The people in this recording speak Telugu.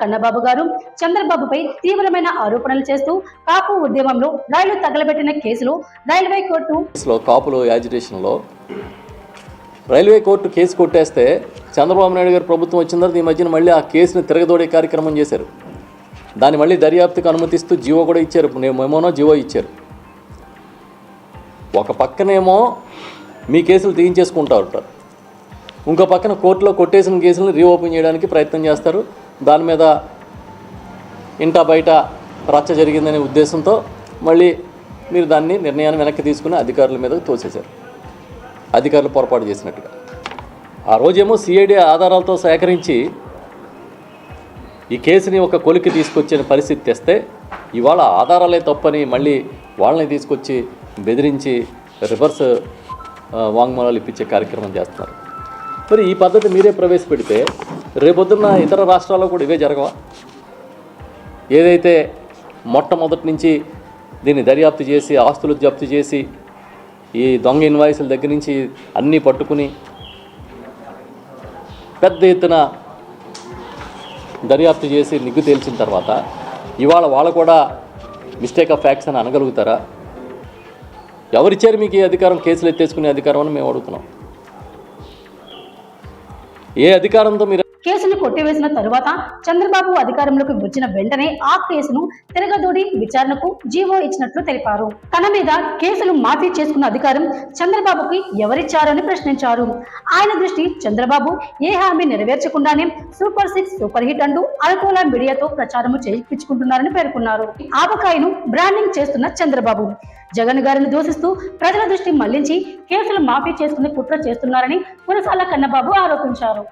కన్నబాబు గారు చంద్రబాబుపై తీవ్రమైన ఆరోపణలు చేస్తూ కాపు ఉద్యమంలో రైలు తగలబెట్టిన కేసులో రైల్వే కోర్టు కాపులో కాపులు యాజిటేషన్లో రైల్వే కోర్టు కేసు కొట్టేస్తే చంద్రబాబు నాయుడు గారు ప్రభుత్వం వచ్చిన తర్వాత ఈ మధ్యన మళ్ళీ ఆ కేసుని తిరగదోడే కార్యక్రమం చేశారు. దాన్ని మళ్ళీ దర్యాప్తుకు అనుమతిస్తూ జీవో కూడా ఇచ్చారు. మేమోనో జీవో ఇచ్చారు. ఒక పక్కనేమో మీ కేసులు తీయించేసుకుంటా ఉంటారు. ఇంకో పక్కన కోర్టులో కొట్టేసిన కేసులను రీఓపెన్ చేయడానికి ప్రయత్నం చేస్తారు. దాని మీద ఇంటా బయట రచ్చ జరిగిందనే ఉద్దేశంతో మళ్ళీ మీరు దాన్ని నిర్ణయాన్ని వెనక్కి తీసుకుని అధికారుల మీద తోసేశారు. అధికారులు పొరపాటు చేసినట్టుగా. ఆ రోజేమో సిఐడి ఆధారాలతో సేకరించి ఈ కేసుని ఒక కొలికి తీసుకొచ్చిన పరిస్థితి తెస్తే ఇవాళ ఆధారాలే తప్పని మళ్ళీ వాళ్ళని తీసుకొచ్చి బెదిరించి రివర్స్ వాంగ్మూలాలు ఇప్పించే కార్యక్రమం చేస్తున్నారు. మరి ఈ పద్ధతి మీరే ప్రవేశపెడితే రేపొద్దున్న ఇతర రాష్ట్రాల్లో కూడా ఇవే జరగవా? ఏదైతే మొట్టమొదటి నుంచి దీన్ని దర్యాప్తు చేసి ఆస్తులు జప్తు చేసి ఈ దొంగ ఇన్వాయిస్ల దగ్గర నుంచి అన్నీ పట్టుకుని పెద్ద ఎత్తున దర్యాప్తు చేసి నిగ్గు తేల్చిన తర్వాత ఇవాళ వాళ్ళు కూడా మిస్టేక్ ఆఫ్ ఫ్యాక్ట్స్ అని అనగలుగుతారా? ఎవరిచ్చారు మీకు ఈ అధికారం? కేసులు ఎత్తేసుకునే అధికారం అని మేము అడుగుతున్నాం. ఏ అధికారంతో మీరు కొట్టివేసిన తరువాత చంద్రబాబు అధికారంలోకి వచ్చిన వెంటనే ఆ కేసును తిరగదోడి విచారణకు జీవో ఇచ్చినట్లు తెలిపారు. తన మీద కేసులు మాఫీ చేసుకున్న అధికారం చంద్రబాబుకి ఎవరిచ్చారని ప్రశ్నించారు. ఆయన దృష్టి చంద్రబాబు ఏ హామీ నెరవేర్చకుండానే సూపర్ సిక్స్ సూపర్ హిట్ అంటూ అనుకూల మీడియాతో ప్రచారము చేయించుకుంటున్నారని పేర్కొన్నారు. ఆవకాయను బ్రాండింగ్ చేస్తున్న చంద్రబాబు. జగన్ గారిని దూషిస్తూ ప్రజల దృష్టి మళ్ళించి కేసులు మాఫీ చేసుకునే కుట్ర చేస్తున్నారని కురసాల కన్నబాబు ఆరోపించారు.